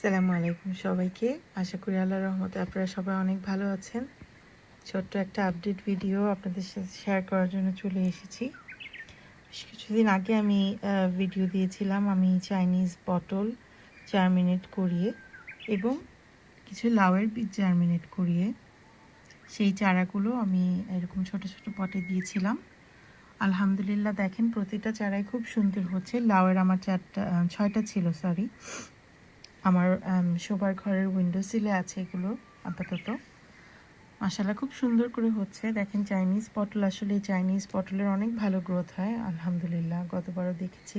আসসালামু আলাইকুম সবাইকে। আশা করি আল্লাহর রহমতে আপনারা সবাই অনেক ভালো আছেন। ছোট্ট একটা আপডেট ভিডিও আপনাদের সাথে শেয়ার করার জন্য চলে এসেছি। কিছুদিন আগে আমি ভিডিও দিয়েছিলাম আমি চাইনিজ পটল জার্মিনেট করিয়ে এবং কিছু লাউয়ের বীজ জার্মিনেট করিয়ে সেই চারাগুলো আমি এরকম ছোট ছোট পটে দিয়েছিলাম। আলহামদুলিল্লাহ দেখেন প্রতিটা চারাই খুব সুন্দর হচ্ছে। লাউয়ের আমার চারটা ছয়টা ছিল সরি আমার শোবার ঘরের উইন্ডো সিলে আছে এগুলো, আপাতত। মাসালা খুব সুন্দর করে হচ্ছে। দেখেন চাইনিজ পটল আসলে চাইনিজ পটলের অনেক ভালো গ্রোথ হয়, আলহামদুলিল্লাহ, গতবারও দেখেছি।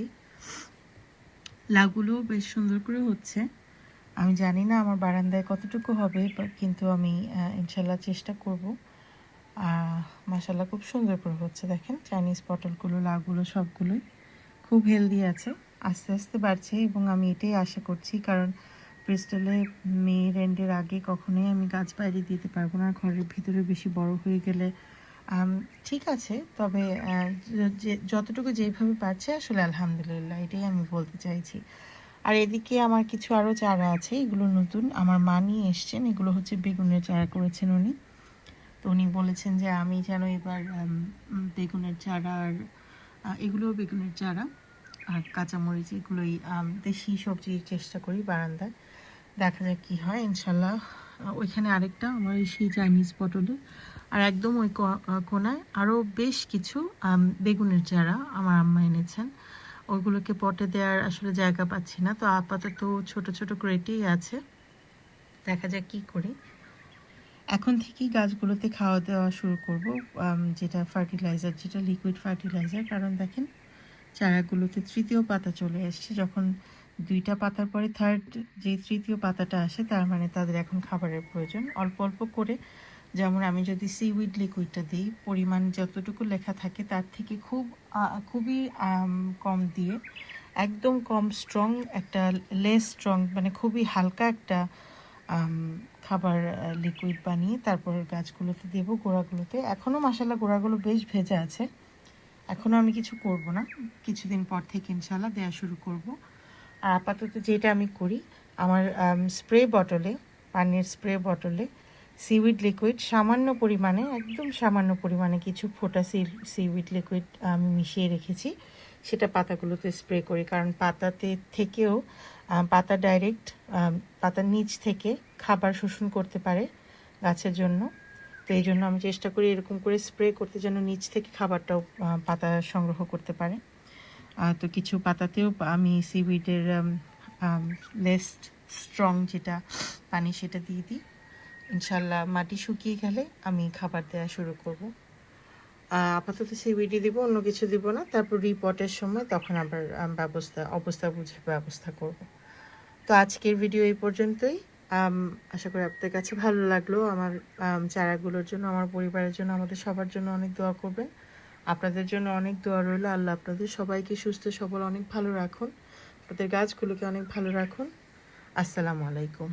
লাউগুলো বেশ সুন্দর করে হচ্ছে। আমি জানি না আমার বারান্দায় কতটুকু হবে কিন্তু আমি ইনশাল্লাহ চেষ্টা করব। মাসাল্লাহ খুব সুন্দর করে হচ্ছে। দেখেন চাইনিজ পটলগুলো লাগুলো সবগুলোই খুব হেলদি আছে। আস্তে আস্তে বাড়ছে এবং আমি এটাই আশা করছি, কারণ ক্রিস্টালে মে রেন্ডের আগে কখনোই আমি গাছ বাইরে দিতে পারব না, ঘরের ভিতরে বেশি বড় হয়ে গেলে। ঠিক আছে, তবে যতটুকু যেভাবে পারছে আসলে আলহামদুলিল্লাহ, এটাই আমি বলতে চাইছি। আর এদিকে আমার কিছু আরও চারা আছে, এগুলো নতুন, আমার মা নিয়ে এসছেন, এগুলো হচ্ছে বেগুনের চারা করেছেন উনি। তো উনি বলেছেন যে আমি যেন এবার বেগুনের চারা আর এগুলোও বেগুনের চারা। কাঁচামরিচ এগুলোই দেশি সবজির চেষ্টা করি বারান্দায়। দেখা যাক কি হয়, ইনশাল্লাহ। ওইখানে আরেকটা, আমার সেই চাইনিজ পটলের আর একদম ওই কোনায় আরও বেশ কিছু বেগুনের চারা আমার আম্মা এনেছেন। ওইগুলোকে পটে দেওয়ার আসলে জায়গা পাচ্ছি না, তো আপাতত ছোট ছোট ক্রেটেই আছে। দেখা যাক কি করি। এখন থেকেই গাছগুলোতে খাওয়া দাওয়া শুরু করব যেটা ফার্টিলাইজার, যেটা লিকুইড ফার্টিলাইজার। কারণ দেখেন চারাগুলোতে তৃতীয় পাতা চলে এসছে যখন দুইটা পাতার পরে থার্ড যে তৃতীয় পাতাটা আসে, তার মানে তাদের এখন খাবারের প্রয়োজন। অল্প অল্প করে, যেমন আমি যদি সিউইড লিকুইডটা দিই, পরিমাণ যতটুকু লেখা থাকে তার থেকে খুব খুবই কম দিয়ে, একদম কম স্ট্রং একটা লেস স্ট্রং মানে খুবই হালকা একটা খাবার লিকুইড বানিয়ে তারপর গাছগুলোতে দেবো, গোড়াগুলোতে। এখনও মশালা গোড়াগুলো বেশ ভেজা আছে। এখনও আমি কিছু করব না। কিছুদিন পর থেকে ইনশাল্লাহ দেওয়া শুরু করব। আর আপাতত যেটা আমি করি, আমার স্প্রে বটলে পানির স্প্রে বটলে সিউইড লিকুইড সামান্য পরিমাণে, একদম সামান্য পরিমাণে কিছু ফোটা সি সিউইড লিকুইড আমি মিশিয়ে রেখেছি। সেটা পাতাগুলোতে স্প্রে করি, কারণ পাতাতে থেকেও পাতা ডাইরেক্ট পাতার নিচ থেকে খাবার শোষণ করতে পারে গাছের জন্য। এই জন্য আমি চেষ্টা করি এরকম করে স্প্রে করতে যেন নিচ থেকে খাবারটাও পাতা সংগ্রহ করতে পারে। তো কিছু পাতাতেও আমি সিউইডের লেস্ট স্ট্রং যেটা পানি সেটা দিয়ে দিই। ইনশাল্লাহ মাটি শুকিয়ে গেলে আমি খাবার দেওয়া শুরু করব। আপাতত সিউইডি দিব, অন্য কিছু দিব না। তারপর রিপোর্টের সময় তখন আবার ব্যবস্থা, অবস্থা বুঝে ব্যবস্থা করব। তো আজকের ভিডিও এই পর্যন্তই। আশা করি আপনাদের কাছে ভালো লাগল আমার চারাগুলোর জন্য, আমার পরিবারের জন্য, আমাদের সবার জন্য অনেক দোয়া করবেন। আপনাদের জন্য অনেক দোয়া রইল। আল্লাহ আপনাদের সবাইকে সুস্থ, সবল, অনেক ভালো রাখুন। আপনাদের গাছগুলোকে অনেক ভালো রাখুন। আসসালামু আলাইকুম।